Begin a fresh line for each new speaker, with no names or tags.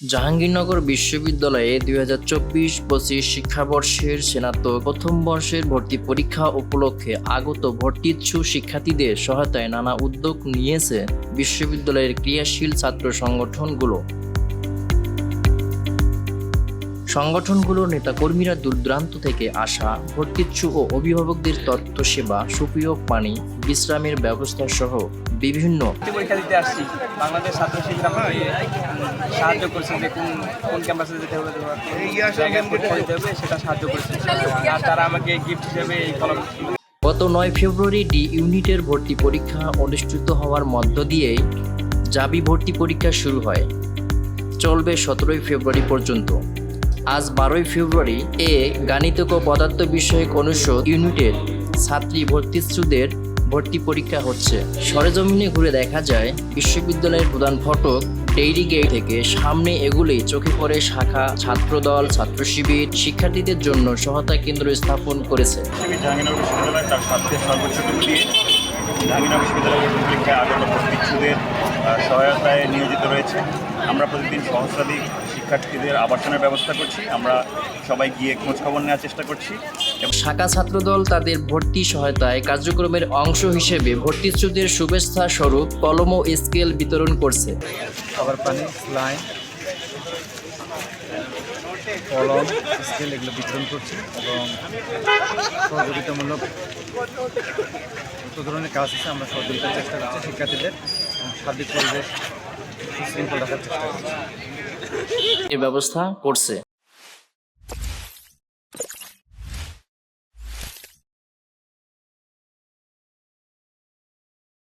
জাহাঙ্গীরনগর বিশ্ববিদ্যালয়ে দুই হাজার চব্বিশ পঁচিশ শিক্ষাবর্ষের স্নাতক প্রথম বর্ষের ভর্তি পরীক্ষা উপলক্ষে আগত ভর্তিচ্ছু শিক্ষার্থীদের সহায়তায় নানা উদ্যোগ নিয়েছে বিশ্ববিদ্যালয়ের ক্রিয়াশীল ছাত্র সংগঠনগুলো। সংগঠনগুলোর নেতাকর্মীরা দূর দূরান্ত থেকে আসা ভর্তিচ্ছু ও অভিভাবকদের তথ্য সেবা সুপ্রিয় পানি বিশ্রামের ব্যবস্থা সহ বিভিন্ন
পরীক্ষা দিতে আসছি। বাংলাদেশ ছাত্র শিক্ষা সাহায্য করছে যে কোন কোন ক্যাম্পাসে যেতে হবে জায়গায় পরীক্ষা দিতে হবে সেটা সাহায্য করেছে। আর তারা আমাকে গিফট হিসেবে এই কলম
গত নয় ফেব্রুয়ারি ডি ইউনিটের ভর্তি পরীক্ষা অনুষ্ঠিত হওয়ার মধ্য দিয়েই জাবি ভর্তি পরীক্ষা শুরু হয়। চলবে সতেরোই ফেব্রুয়ারি পর্যন্ত। আজ বারোই ফেব্রুয়ারি এ গাণিতিক ও পদার্থ বিষয়ক অনুষদ ইউনিটের ছাত্রী ভর্তিচ্ছুদের ভর্তি পরীক্ষা হচ্ছে। সরেজমিনে ঘুরে দেখা যায়, বিশ্ববিদ্যালয়ের প্রধান ফটক ডেইরি গেট থেকে সামনে এগুলেই চোখে পড়ে শাখা, ছাত্রদল ছাত্র শিবির শিক্ষার্থীদের জন্য সহায়তা কেন্দ্র স্থাপন করেছে।
বিশ্ববিদ্যালয় তার দিয়ে জাহাঙ্গীরনগর সহায়তায় নিয়োজিত রয়েছে। আমরা প্রতিদিন সহস্রাধিক শিক্ষার্থীদের আবাসনের ব্যবস্থা করছি। আমরা সবাই গিয়ে খোঁজখবর নেওয়ার চেষ্টা করছি। এবং
শাখা ছাত্রদল তাদের ভর্তি সহায়তায় কার্যক্রমের অংশ হিসেবে ভর্তিচ্ছুদের শুভেচ্ছা স্বরূপ কলম ও স্কেল বিতরণ করছে।
খাবার পানি লাইন কলম স্কেল এগুলো বিতরণ করছি এবং সহযোগিতামূলক যত ধরনের কাজ আছে আমরা সহযোগিতার চেষ্টা করছি শিক্ষার্থীদের। সার্বিক পরিবেশ সুশৃঙ্খল রাখার চেষ্টা করছি।
এ ব্যবস্থা করছে।